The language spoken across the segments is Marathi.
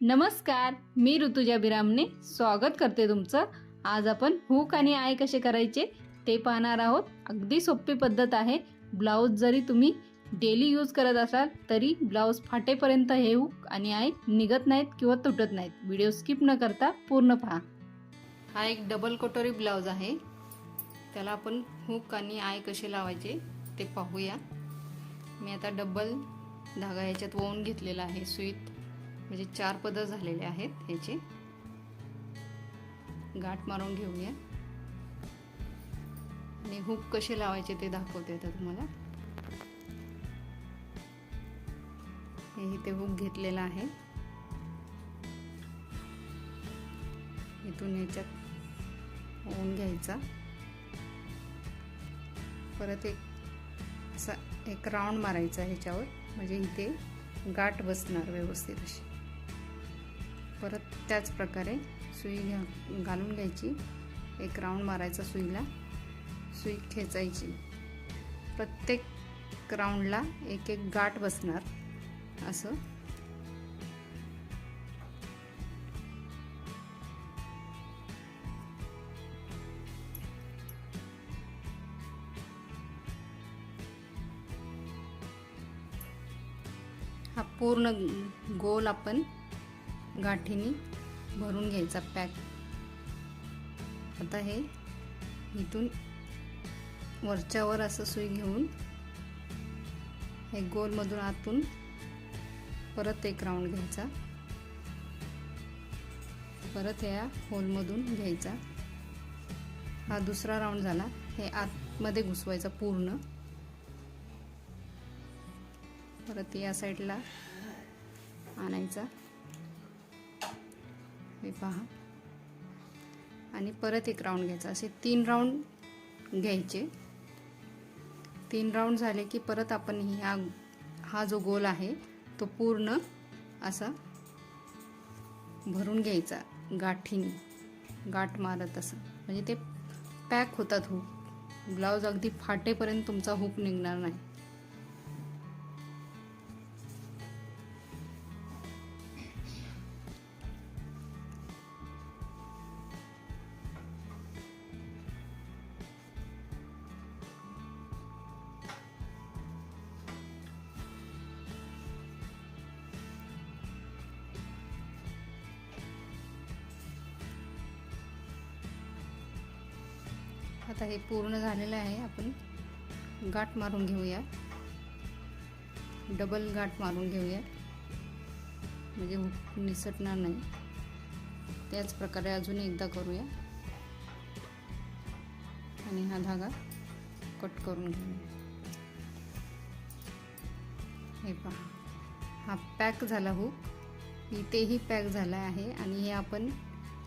नमस्कार मी ऋतुजा बिरामने स्वागत करते तुमचं. आज आपण हुक आणि आय कसे करायचे ते पाहणार आहोत. अगदी सोपी पद्धत आहे. ब्लाऊज जरी तुम्ही डेली यूज करत असाल तरी ब्लाऊज फाटेपर्यंत हे हुक आणि आय निघत नाहीत किंवा तुटत नाहीत. व्हिडिओ स्किप न करता पूर्ण पहा. हा एक डबल कटोरी ब्लाऊज आहे. त्याला आपण हुक आणि आय कसे लावायचे ते पाहूया. मी आता डबल धागा ह्याच्यात वळून घेतलेला आहे सुईत. म्हणजे चार पदं झालेले आहेत ह्याचे. गाठ मारून घेऊया. आणि हुक कसे लावायचे ते दाखवते आता तुम्हाला. हे इथे हुक घेतलेला आहे. इथून ह्याच्यात ओन घ्यायचा. परत एक असा एक राऊंड मारायचा ह्याच्यावर. म्हणजे इथे गाठ बसणार व्यवस्थित अशी. परत त्याच प्रकारे सुई घ्या घालून घ्यायची. एक राऊंड मारायचा सुईला. सुई खेचायची. प्रत्येक राऊंडला एक एक गाठ बसणार. असं. हा पूर्ण गोल आपण गाठीने भरून घ्यायचा पॅक. आता हे इथून वरच्यावर असं सुई घेऊन हे गोलमधून आतून परत एक राऊंड घ्यायचा. परत ह्या होलमधून घ्यायचा. हा दुसरा राऊंड झाला. हे आतमध्ये घुसवायचा पूर्ण. परत या साईडला आणायचा. हे पहा. आणि परत एक राऊंड घ्यायचा. असे तीन राऊंड घ्यायचे. तीन राऊंड झाले की परत आपण ह्या हा जो गोल आहे तो पूर्ण असा भरून घ्यायचा. गाठीने. गाठ मारत असं. म्हणजे ते पॅक होतात हुक ब्लाऊज अगदी फाटेपर्यंत तुमचा हुक निघणार नाही. आता हे पूर्ण झालेलं आहे. आपण गाठ मारून घेऊया. डबल गाठ मारून घेऊया. म्हणजे निसटणार नाही. त्याच प्रकारे अजून एकदा करूया. आणि हा धागा कट करून घेऊया. हे पहा. हा पॅक झाला हुक इथेही पॅक झाला आहे. आणि हे आपण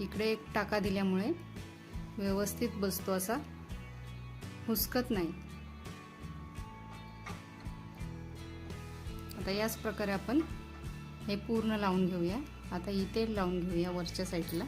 इकडे एक टाका दिल्यामुळे व्यवस्थित बसतो असा. हुसकत नाही. आता याच प्रकारे आपण हे पूर्ण लावून घेऊया. आता इथे लावून घेऊया वरच्या साईडला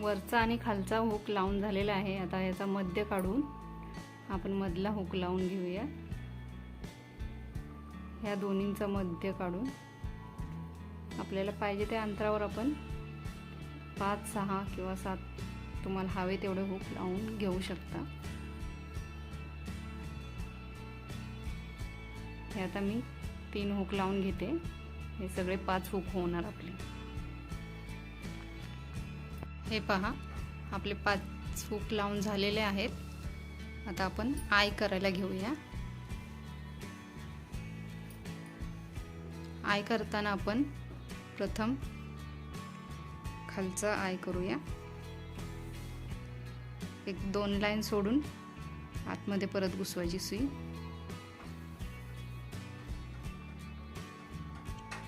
वरचा आणि खालचा हुक लावून झालेला आहे. आता याचा मध्य काढून आपण मधला हुक लावून घेऊया. ह्या दोन्हींचा मध्य काढून आपल्याला पाहिजे त्या अंतरावर आपण पाच सहा किंवा सात तुम्हाला हवे तेवढे हुक लावून घेऊ शकता. हे आता मी तीन हुक लावून घेते. हे सगळे पाच हुक होणार आपले. हे पहा आपले पाच फूक लावून झालेले आहेत. आता आपण आय करायला घेऊया. आय करताना आपण प्रथम खालचा आय करूया. एक दोन लाईन सोडून आतमध्ये परत घुसवायची सुई.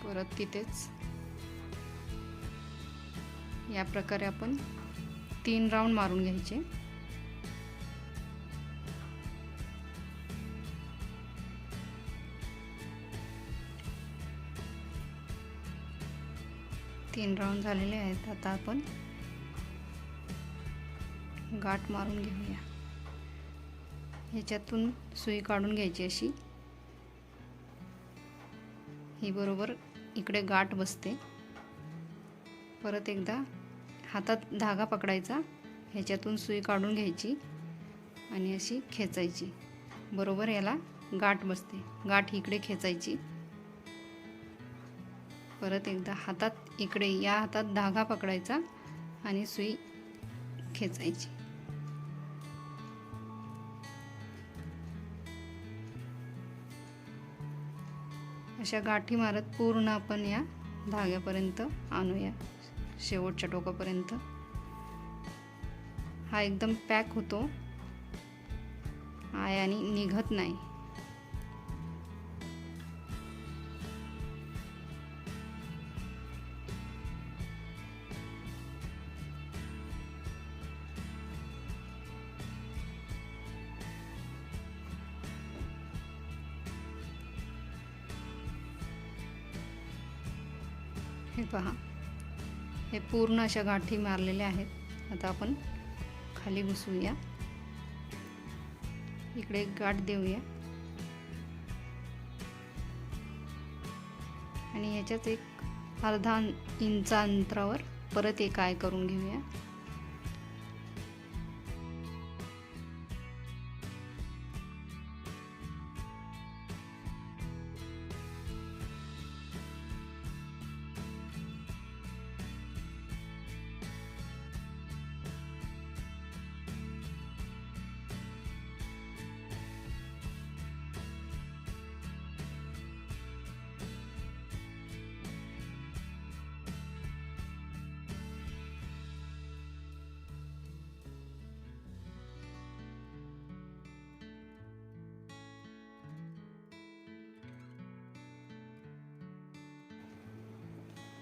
परत तिथेच या प्रकारे आपण तीन राऊंड मारून घ्यायचे. तीन राऊंड झालेले आहेत. आता आपण गाठ मारून घेऊया. ह्याच्यातून सुई काढून घ्यायची अशी. ही बरोबर इकडे गाठ बसते. परत एकदा हातात धागा पकडायचा ह्याच्यातून सुई काढून घ्यायची आणि अशी खेचायची. बरोबर याला गाठ बसते. गाठ इकडे खेचायची. परत एकदा हातात इकडे या हातात धागा पकडायचा आणि सुई खेचायची. अशा गाठी मारत पूर्ण आपण या धाग्यापर्यंत आणूया. शेवटच्या टोकापर्यंत. हा एकदम पॅक होतो. आय आणि निघत नाही. हे पहा. हे पूर्ण अशा गाठी मारलेल्या आहेत. आता आपण खाली घुसूया. इकडे एक गाठ देऊया. आणि ह्याच्यात एक अर्धा इंच अंतरावर परत एक आय करून घेऊया.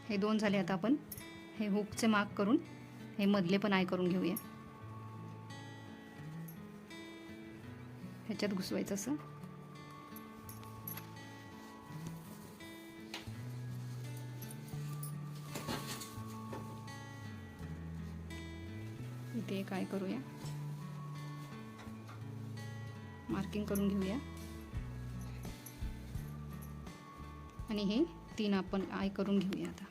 हे दोन झाले आता आपण. हे हुकचे मार्क करून हे मधले पण आय करून घेऊया. ह्याच्यात घुसवायचं असं. इथे काय करूया. मार्किंग करून घेऊया. आणि हे तीन आपण आय करून घेऊया आता.